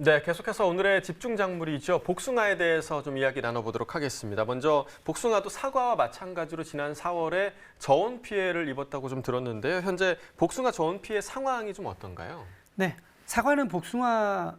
네, 계속해서 오늘의 집중 작물이죠. 복숭아에 대해서 좀 이야기 나눠보도록 하겠습니다. 먼저 복숭아도 사과와 마찬가지로 지난 4월에 저온 피해를 입었다고 좀 들었는데요. 현재 복숭아 저온 피해 상황이 좀 어떤가요? 네, 사과는 복숭아의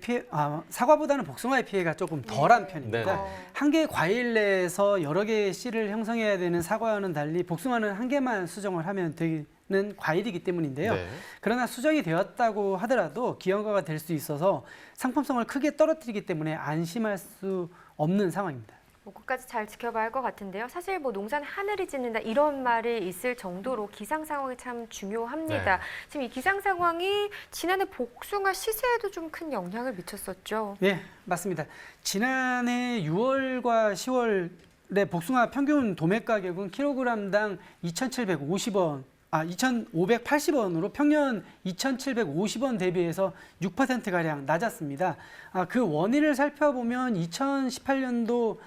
피해, 아, 사과보다는 복숭아의 피해가 조금 덜한 편입니다. 네네. 한 개의 과일 내에서 여러 개의 씨를 형성해야 되는 사과와는 달리 복숭아는 한 개만 수정을 하면 되 는 과일이기 때문인데요. 네. 그러나 수정이 되었다고 하더라도 기형과가 될 수 있어서 상품성을 크게 떨어뜨리기 때문에 안심할 수 없는 상황입니다. 뭐 끝까지 잘 지켜봐야 할 것 같은데요. 사실 뭐 농사는 하늘이 짓는다 이런 말이 있을 정도로 기상 상황이 참 중요합니다. 네. 지금 이 기상 상황이 지난해 복숭아 시세에도 좀 큰 영향을 미쳤었죠. 네, 맞습니다. 지난해 6월과 10월에 복숭아 평균 도매 가격은 킬로그램당 2,750원, 아 2,580원으로 평년 2,750원 대비해서 6% 가량 낮았습니다. 아, 그 원인을 살펴보면 2018년도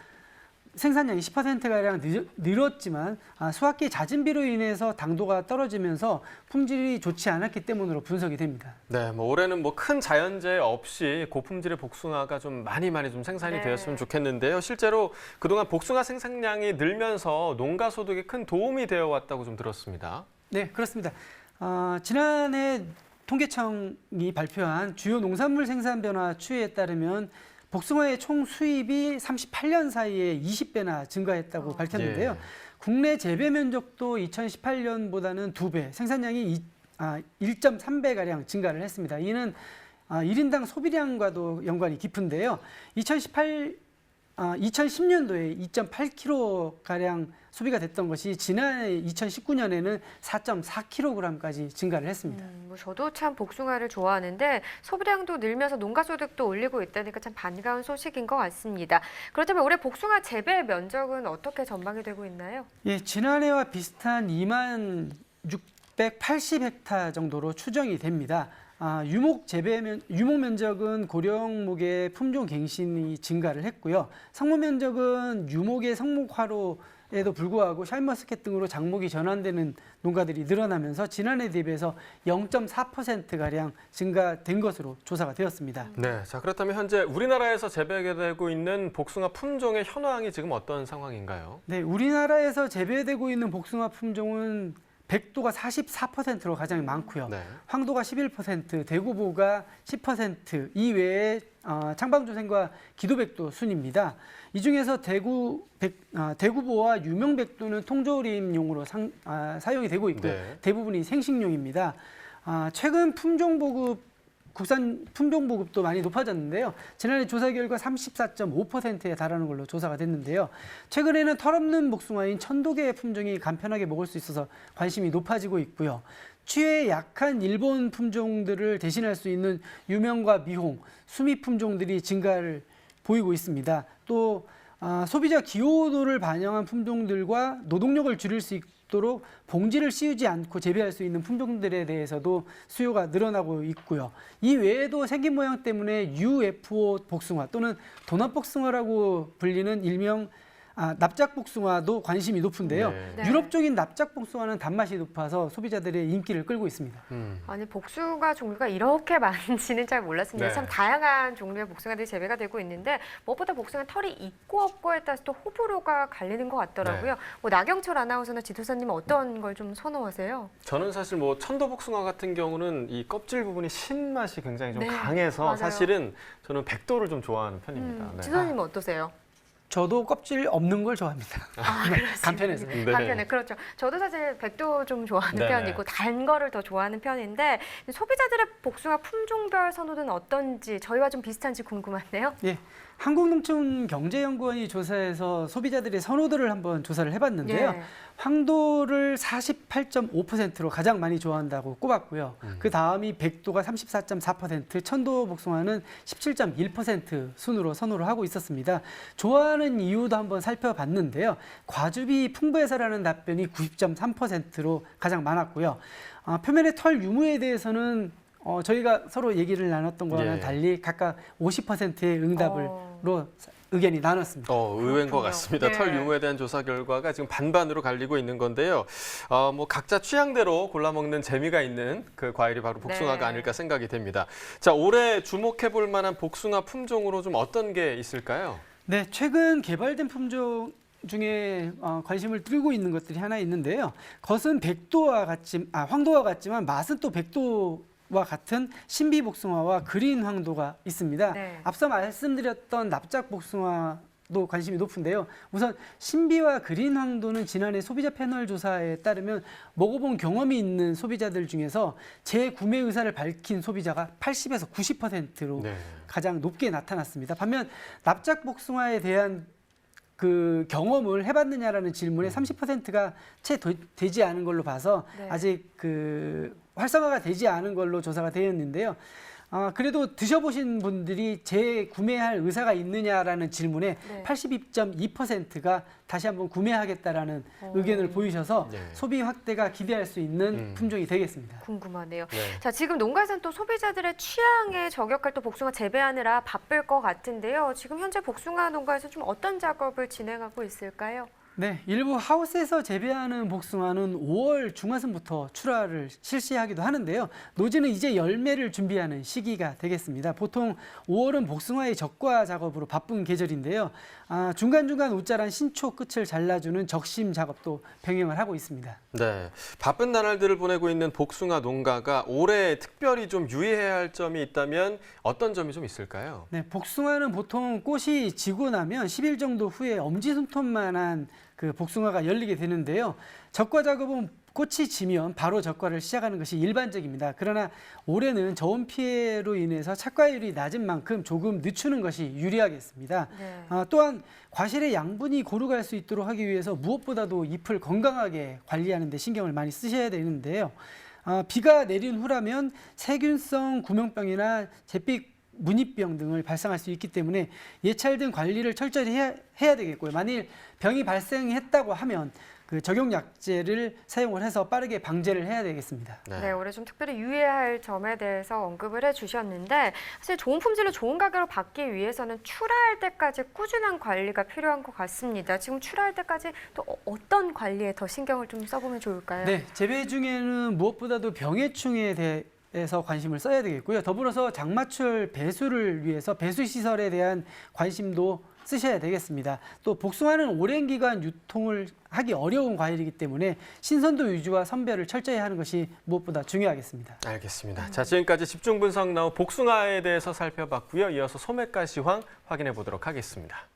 생산량이 10%가량 늘었지만 아, 수확기 잦은비로 인해서 당도가 떨어지면서 품질이 좋지 않았기 때문으로 분석이 됩니다. 네, 뭐 올해는 뭐 큰 자연재해 없이 고품질의 복숭아가 좀 많이 많이 좀 생산이 네. 되었으면 좋겠는데요. 실제로 그동안 복숭아 생산량이 늘면서 농가 소득에 큰 도움이 되어 왔다고 좀 들었습니다. 네, 그렇습니다. 어, 지난해 통계청이 발표한 주요 농산물 생산 변화 추이에 따르면 복숭아의 총 수입이 38년 사이에 20배나 증가했다고 어. 밝혔는데요. 예. 국내 재배 면적도 2018년보다는 두 배, 생산량이 이- 아, 1.3배 가량 증가를 했습니다. 이는 아, 1인당 소비량과도 연관이 깊은데요. 2018 아, 2010년도에 2.8kg 가량 소비가 됐던 것이 지난해 2019년에는 4.4kg까지 증가를 했습니다. 음, 뭐 저도 참 복숭아를 좋아하는데 소비량도 늘면서 농가 소득도 올리고 있다니까 참 반가운 소식인 것 같습니다. 그렇다면 올해 복숭아 재배 면적은 어떻게 전망이 되고 있나요? 예, 지난해와 비슷한 2만 680헥타 정도로 추정이 됩니다. 아, 유목 재배 면, 유목 면적은 고령목의 품종 갱신이 증가를 했고요. 상목 면적은 유목의 성목화로 에도 불구하고 샬머스켓 등으로 장목이 전환되는 농가들이 늘어나면서 지난해 대비해서 0.4% 가량 증가된 것으로 조사가 되었습니다. 네, 자 그렇다면 현재 우리나라에서 재배되고 있는 복숭아 품종의 현황이 지금 어떤 상황인가요? 네, 우리나라에서 재배되고 있는 복숭아 품종은 백도가 44%로 가장 많고요. 네. 황도가 11%, 대구보가 10%, 이외에 어, 창방조생과 기도백도 순입니다. 이 중에서 대구 백, 아, 대구보와 유명백도는 통조림용으로 상, 아, 사용이 되고 있고요. 네. 대부분이 생식용입니다. 아, 최근 품종 보급 국산 품종 보급도 많이 높아졌는데요. 지난해 조사 결과 34.5%에 달하는 걸로 조사가 됐는데요. 최근에는 털없는 복숭아인 천도계 품종이 간편하게 먹을 수 있어서 관심이 높아지고 있고요. 취에 약한 일본 품종들을 대신할 수 있는 유명과 미홍, 수미 품종들이 증가를 보이고 있습니다. 또 아, 소비자 기호도를 반영한 품종들과 노동력을 줄일 수 있 도록 봉지를 씌우지 않고 재배할 수 있는 품종들에 대해서도 수요가 늘어나고 있고요. 이 외에도 생긴 모양 때문에 UFO 복숭아 또는 도넛 복숭아라고 불리는 일명 아, 납작 복숭아도 관심이 높은데요. 네. 네. 유럽 쪽인 납작 복숭아는 단맛이 높아서 소비자들의 인기를 끌고 있습니다. 음. 아니 복숭아 종류가 이렇게 많은지는 잘 몰랐습니다. 네. 참 다양한 종류의 복숭아들이 재배가 되고 있는데 무엇보다 복숭아 털이 있고 없고에 따라서 또 호불호가 갈리는 것 같더라고요. 네. 뭐 나경철 아나운서나 지도사님은 어떤 걸 좀 선호하세요? 저는 사실 뭐 천도 복숭아 같은 경우는 이 껍질 부분이 신 맛이 굉장히 좀 네, 강해서 맞아요. 사실은 저는 백도를 좀 좋아하는 편입니다. 음, 네. 지도사님은 어떠세요? 저도 껍질 없는 걸 좋아합니다. 아, 간편해서. 네. 간편해 그렇죠. 저도 사실 백도 좀 좋아하는 네네. 편이고 단 거를 더 좋아하는 편인데 소비자들의 복숭아 품종별 선호는 어떤지 저희와 좀 비슷한지 궁금한데요. 예, 한국농촌경제연구원이 조사해서 소비자들의 선호도를 한번 조사를 해봤는데요. 예. 황도를 48.5%로 가장 많이 좋아한다고 꼽았고요. 음. 그 다음이 백도가 34.4%, 천도 복숭아는 17.1% 순으로 선호를 하고 있었습니다. 좋아하는 이유도 한번 살펴봤는데요. 과즙이 풍부해서라는 답변이 90.3%로 가장 많았고요. 아, 표면의 털 유무에 대해서는 어, 저희가 서로 얘기를 나눴던 거와는 예. 달리 각각 50%의 응답을 어. 로 의견이 나눴습니다. 어, 의외인 것 그렇군요. 같습니다. 네. 털 유무에 대한 조사 결과가 지금 반반으로 갈리고 있는 건데요. 어, 뭐 각자 취향대로 골라 먹는 재미가 있는 그 과일이 바로 복숭아가 네. 아닐까 생각이 됩니다. 자, 올해 주목해 볼 만한 복숭아 품종으로 좀 어떤 게 있을까요? 네, 최근 개발된 품종 중에 어, 관심을 끌고 있는 것들이 하나 있는데요. 겉은 백도와 같지, 아, 황도와 같지만 맛은 또 백도 와 같은 신비 복숭아와 그린 황도가 있습니다. 네. 앞서 말씀드렸던 납작 복숭아 도 관심이 높은데요. 우선 신비와 그린 황도는 지난해 소비자 패널 조사에 따르면 먹어본 경험이 있는 소비자들 중에서 재구매 의사를 밝힌 소비자가 80에서 90%로 네. 가장 높게 나타났습니다. 반면 납작 복숭아에 대한 그 경험을 해봤느냐라는 질문에 30%가 채 도- 되지 않은 걸로 봐서 네. 아직 그 활성화가 되지 않은 걸로 조사가 되었는데요. 아, 그래도 드셔보신 분들이 재구매할 의사가 있느냐라는 질문에 네. 82.2%가 다시 한번 구매하겠다라는 오. 의견을 보이셔서 네. 소비 확대가 기대할 수 있는 음. 품종이 되겠습니다. 궁금하네요. 네. 자, 지금 농가에서는 또 소비자들의 취향에 저격할 또 복숭아 재배하느라 바쁠 것 같은데요. 지금 현재 복숭아 농가에서 좀 어떤 작업을 진행하고 있을까요? 네, 일부 하우스에서 재배하는 복숭아는 5월 중하순부터 출하를 실시하기도 하는데요. 노지는 이제 열매를 준비하는 시기가 되겠습니다. 보통 5월은 복숭아의 적과 작업으로 바쁜 계절인데요. 아, 중간중간 웃자란 신초 끝을 잘라주는 적심 작업도 병행을 하고 있습니다. 네. 바쁜 나날들을 보내고 있는 복숭아 농가가 올해 특별히 좀 유의해야 할 점이 있다면 어떤 점이 좀 있을까요? 네, 복숭아는 보통 꽃이 지고 나면 10일 정도 후에 엄지손톱만한 그 복숭아가 열리게 되는데요. 적과 작업은 꽃이 지면 바로 적과를 시작하는 것이 일반적입니다. 그러나 올해는 저온 피해로 인해서 착과율이 낮은 만큼 조금 늦추는 것이 유리하겠습니다. 네. 아, 또한 과실의 양분이 고루 갈 수 있도록 하기 위해서 무엇보다도 잎을 건강하게 관리하는 데 신경을 많이 쓰셔야 되는데요. 아, 비가 내린 후라면 세균성 구명병이나 잿빛 무늬병 등을 발생할 수 있기 때문에 예찰된 관리를 철저히 해야, 해야 되겠고요. 만일 병이 발생했다고 하면 그 적용 약제를 사용을 해서 빠르게 방제를 해야 되겠습니다. 네, 올해 좀 특별히 유의해야 할 점에 대해서 언급을 해주셨는데 사실 좋은 품질로 좋은 가격을 받기 위해서는 출하할 때까지 꾸준한 관리가 필요한 것 같습니다. 지금 출하할 때까지 또 어- 어떤 관리에 더 신경을 좀 써보면 좋을까요? 네, 재배 중에는 무엇보다도 병해충에 대해 서 관심을 써야 되겠고요. 더불어서 장마철 배수를 위해서 배수 시설에 대한 관심도 쓰셔야 되겠습니다. 또 복숭아는 오랜 기간 유통을 하기 어려운 과일이기 때문에 신선도 유지와 선별을 철저히 하는 것이 무엇보다 중요하겠습니다. 알겠습니다. 자, 지금까지 집중 분석 나온 복숭아에 대해서 살펴봤고요. 이어서 소매가 시황 확인해 보도록 하겠습니다.